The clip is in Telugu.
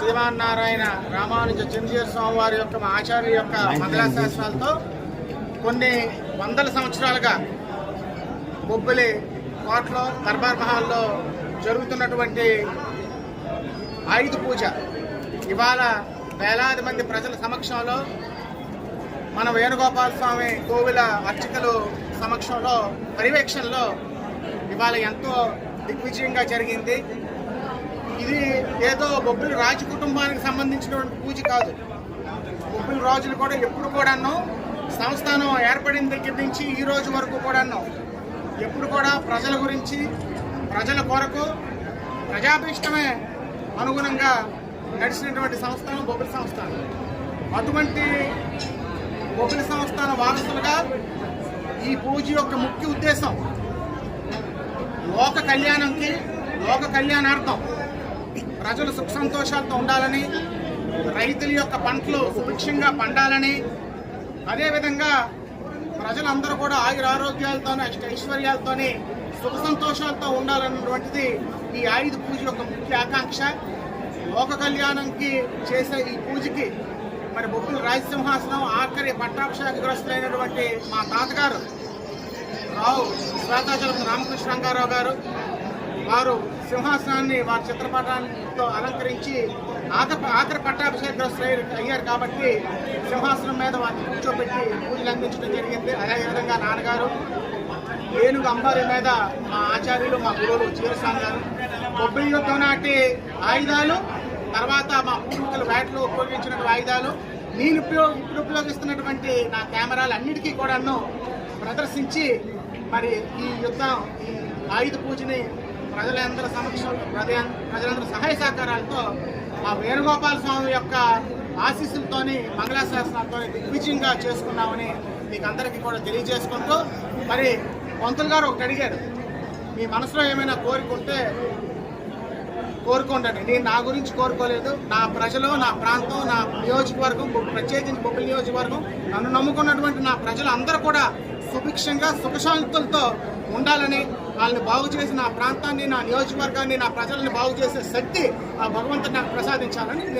శ్రీమన్నారాయణ రామానుజ చంద్రజీవ స్వామి వారి యొక్క ఆచార్య యొక్క మంగళాశాసనాలతో కొన్ని వందల సంవత్సరాలుగా బొబ్బిలి కోటలో దర్బార్ మహల్లో జరుగుతున్నటువంటి ఆయుధ పూజ. ఇవాళ వేలాది మంది ప్రజల సమక్షంలో మన వేణుగోపాల స్వామి కోవిల అర్చకులు సమక్షంలో పర్యవేక్షణలో ఇవాళ ఎంతో దిగ్విజయంగా జరిగింది. ఏదో బొబ్బిలి రాజు కుటుంబానికి సంబంధించినటువంటి పూజ కాదు. బొబ్బిలి రాజులు కూడా ఎప్పుడు కూడాను సంస్థానం ఏర్పడిన దగ్గర నుంచి ఈ రోజు వరకు కూడాను ఎప్పుడు కూడా ప్రజల గురించి ప్రజల కొరకు ప్రజాభీష్టమే అనుగుణంగా నడిచినటువంటి సంస్థానం బొబ్బిలి సంస్థానం. అటువంటి బొబ్బిలి సంస్థాన వారసులుగా ఈ పూజ యొక్క ముఖ్య ఉద్దేశం లోక కళ్యాణంకి లోక కళ్యాణార్థం ప్రజలు సుఖ సంతోషాలతో ఉండాలని రైతుల యొక్క పంటలు సుభిక్షంగా పండాలని అదేవిధంగా ప్రజలందరూ కూడా ఆయుర ఆరోగ్యాలతోనే అష్ట ఐశ్వర్యాలతోనే సుఖ సంతోషాలతో ఉండాలన్నటువంటిది ఈ ఆయుధ పూజ యొక్క ముఖ్య ఆకాంక్ష. లోక కళ్యాణంకి చేసే ఈ పూజకి మరి బొబ్బుల రాజసింహాసనం ఆఖరి పట్టాభిషేకగ్రస్తులైనటువంటి మా తాతగారు రావు శ్వేతాచలం రామకృష్ణ రంగారావు గారు వారు సింహాసనాన్ని వారి చిత్రపటాలతో అలంకరించి ఆఖరి ఆఖరి పట్టాభిషేకగ్రస్తులు అయ్యారు కాబట్టి సింహాసనం మీద వారిని కూర్చోబెట్టి పూజలు అందించడం జరిగింది. అదేవిధంగా నాన్నగారు ఏనుగు అంబారి మీద మా ఆచార్యులు మా గురువులు చీరస్వామి గారు కొబ్బరి యుద్ధం నాటి ఆయుధాలు తర్వాత మా పూర్వీకులు వేటలో ఉపయోగించిన ఆయుధాలు నేను ఉపయోగ ఇప్పుడు ఉపయోగిస్తున్నటువంటి నా కెమెరాలు అన్నిటికీ కూడాను ప్రదర్శించి మరి ఈ యుద్ధం ఈ ఆయుధ పూజని ప్రజలందరి సమక్షంలో ప్రజ ప్రజలందరి సహాయ సహకారాలతో ఆ వేణుగోపాల స్వామి యొక్క ఆశీస్సులతోని మంగళాశాసనాలతో దిగ్విజయంగా చేసుకున్నామని మీకు అందరికీ కూడా తెలియజేసుకుంటూ మరి పంతులు గారు ఒకటి అడిగారు మీ మనసులో ఏమైనా కోరిక ఉంటే కోరుకోండి నేను నా గురించి కోరుకోలేదు. నా ప్రజలు నా ప్రాంతం నా నియోజకవర్గం ప్రత్యేకించి బొబ్బిలి నియోజకవర్గం నన్ను నమ్ముకున్నటువంటి నా ప్రజలు అందరూ కూడా సుభిక్షంగా సుఖశాంతులతో ఉండాలని వాళ్ళని బాగు చేసి నా ప్రాంతాన్ని నా నియోజకవర్గాన్ని నా ప్రజల్ని బాగు చేసే శక్తి ఆ భగవంతుడు నాకు ప్రసాదించాలని నేను